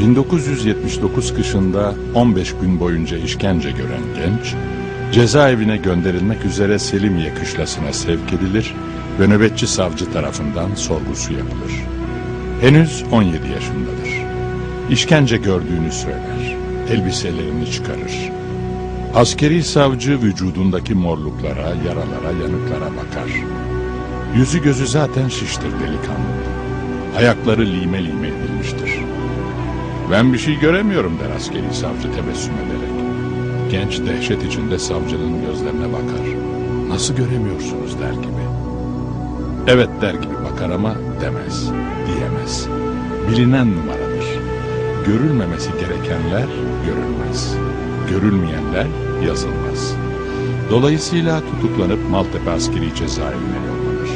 1979 kışında 15 gün boyunca işkence gören genç, cezaevine gönderilmek üzere Selimiye kışlasına sevk edilir ve nöbetçi savcı tarafından sorgusu yapılır. Henüz 17 yaşındadır. İşkence gördüğünü söyler, elbiselerini çıkarır. Askeri savcı vücudundaki morluklara, yaralara, yanıklara bakar. Yüzü gözü zaten şiştir delikanlı. Ayakları lime lime edilmiştir. Ben bir şey göremiyorum der askeri savcı tebessüm ederek. Genç dehşet içinde savcının gözlerine bakar. Nasıl göremiyorsunuz der gibi. Evet der gibi bakar ama demez, diyemez. Bilinen numaradır. Görülmemesi gerekenler görülmez. Görülmeyenler yazılmaz. Dolayısıyla tutuklanıp Maltepe askeri cezaevine yollanır.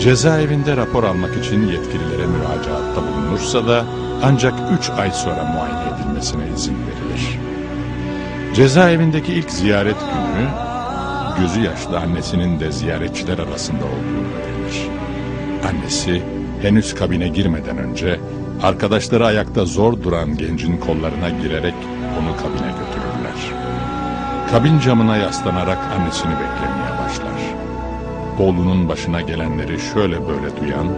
Cezaevinde rapor almak için yetkililere müracaatta bulunursa da ancak üç ay sonra muayene edilmesine izin verilir. Cezaevindeki ilk ziyaret günü gözü yaşlı annesinin de ziyaretçiler arasında olduğunu öğrenir. Annesi henüz kabine girmeden önce arkadaşları ayakta zor duran gencin kollarına girerek onu kabine götürürler. Kabin camına yaslanarak annesini beklemeye başlar. Oğlunun başına gelenleri şöyle böyle duyan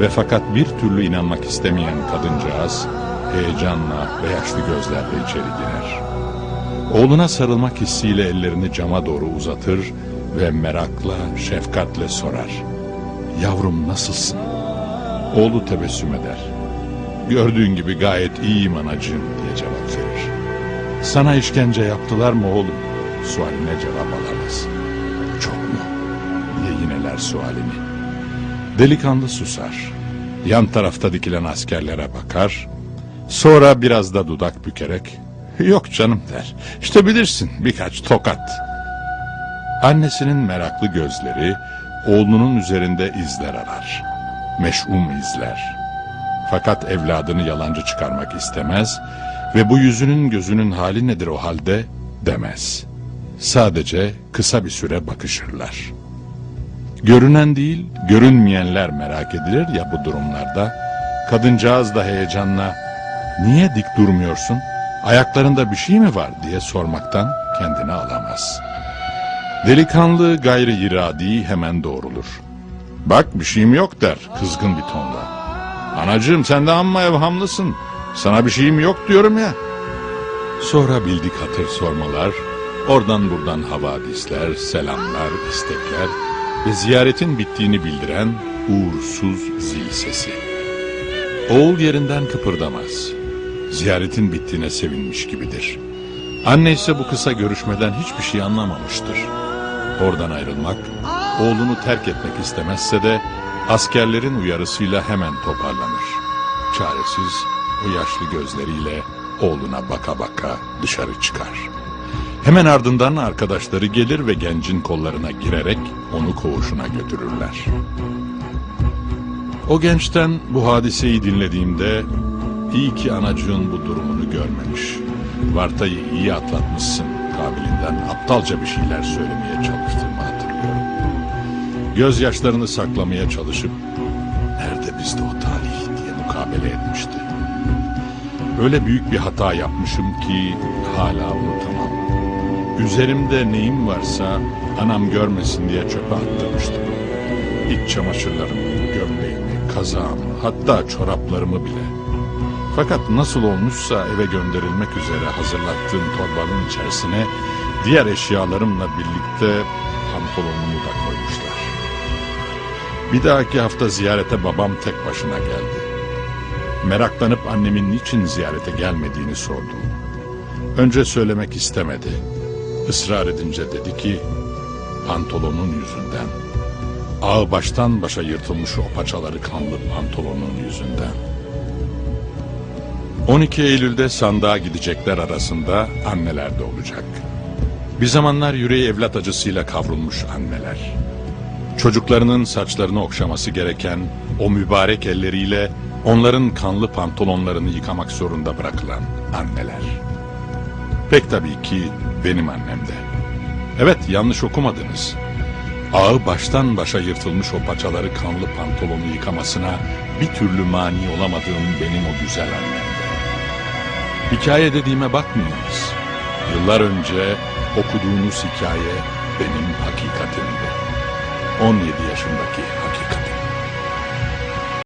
ve fakat bir türlü inanmak istemeyen kadıncağız heyecanla ve yaşlı gözlerle içeri girer. Oğluna sarılmak hissiyle ellerini cama doğru uzatır ve merakla, şefkatle sorar. Yavrum nasılsın? Oğlu tebessüm eder. Gördüğün gibi gayet iyiyim anacığım diye cevap verir. Sana işkence yaptılar mı oğlum? Sualine cevap alamaz. Çok mu? diye yineler sualini. Delikanlı susar. Yan tarafta dikilen askerlere bakar. Sonra biraz da dudak bükerek yok canım der. İşte bilirsin birkaç tokat. Annesinin meraklı gözleri oğlunun üzerinde izler arar. Meş'um izler. Fakat evladını yalancı çıkarmak istemez ve bu yüzünün gözünün hali nedir o halde demez. Sadece kısa bir süre bakışırlar. Görünen değil, görünmeyenler merak edilir ya bu durumlarda. Kadıncağız da heyecanla niye dik durmuyorsun? Ayaklarında bir şey mi var diye sormaktan kendini alamaz. Delikanlı gayri iradi hemen doğrulur. Bak bir şeyim yok der kızgın bir tonda. Anacığım sen de amma evhamlısın. Sana bir şeyim yok diyorum ya. Sonra bildik hatır sormalar, oradan buradan havadisler, selamlar, istekler ve ziyaretin bittiğini bildiren uğursuz zil sesi. Oğul yerinden kıpırdamaz. Ziyaretin bittiğine sevinmiş gibidir. Anne ise bu kısa görüşmeden hiçbir şey anlamamıştır. Oradan ayrılmak, oğlunu terk etmek istemezse de askerlerin uyarısıyla hemen toparlanır. Çaresiz o yaşlı gözleriyle oğluna baka baka dışarı çıkar. Hemen ardından arkadaşları gelir ve gencin kollarına girerek onu koğuşuna götürürler. O gençten bu hadiseyi dinlediğimde iyi ki anacığın bu durumunu görmemiş. Vartayı iyi atlatmışsın kabilinden aptalca bir şeyler söylemeye çalıştığımı hatırlıyorum. Gözyaşlarını saklamaya çalışıp nerede bizde o talih diye mukabele etmişti. Öyle büyük bir hata yapmışım ki hala unutamam. Üzerimde neyim varsa anam görmesin diye çöpe attırmıştım. İç çamaşırlarımı, gömleğimi, kazağımı, hatta çoraplarımı bile. Fakat nasıl olmuşsa eve gönderilmek üzere hazırlattığım torbanın içerisine diğer eşyalarımla birlikte pantolonumu da koymuşlar. Bir dahaki hafta ziyarete babam tek başına geldi. Meraklanıp annemin niçin ziyarete gelmediğini sordum. Önce söylemek istemedi. Israr edince dedi ki pantolonun yüzünden. Ağı baştan başa yırtılmış o paçaları kanlı pantolonun yüzünden. 12 Eylül'de sandığa gidecekler arasında anneler de olacak. Bir zamanlar yüreği evlat acısıyla kavrulmuş anneler. Çocuklarının saçlarını okşaması gereken o mübarek elleriyle onların kanlı pantolonlarını yıkamak zorunda bırakılan anneler. Pek tabii ki benim annem de. Evet yanlış okumadınız. Ağı baştan başa yırtılmış o paçaları kanlı pantolonu yıkamasına bir türlü mani olamadığım benim o güzel annem de. Hikaye dediğime bakmayınız. Yıllar önce okuduğunuz hikaye benim hakikatimdi. 17 yaşındaki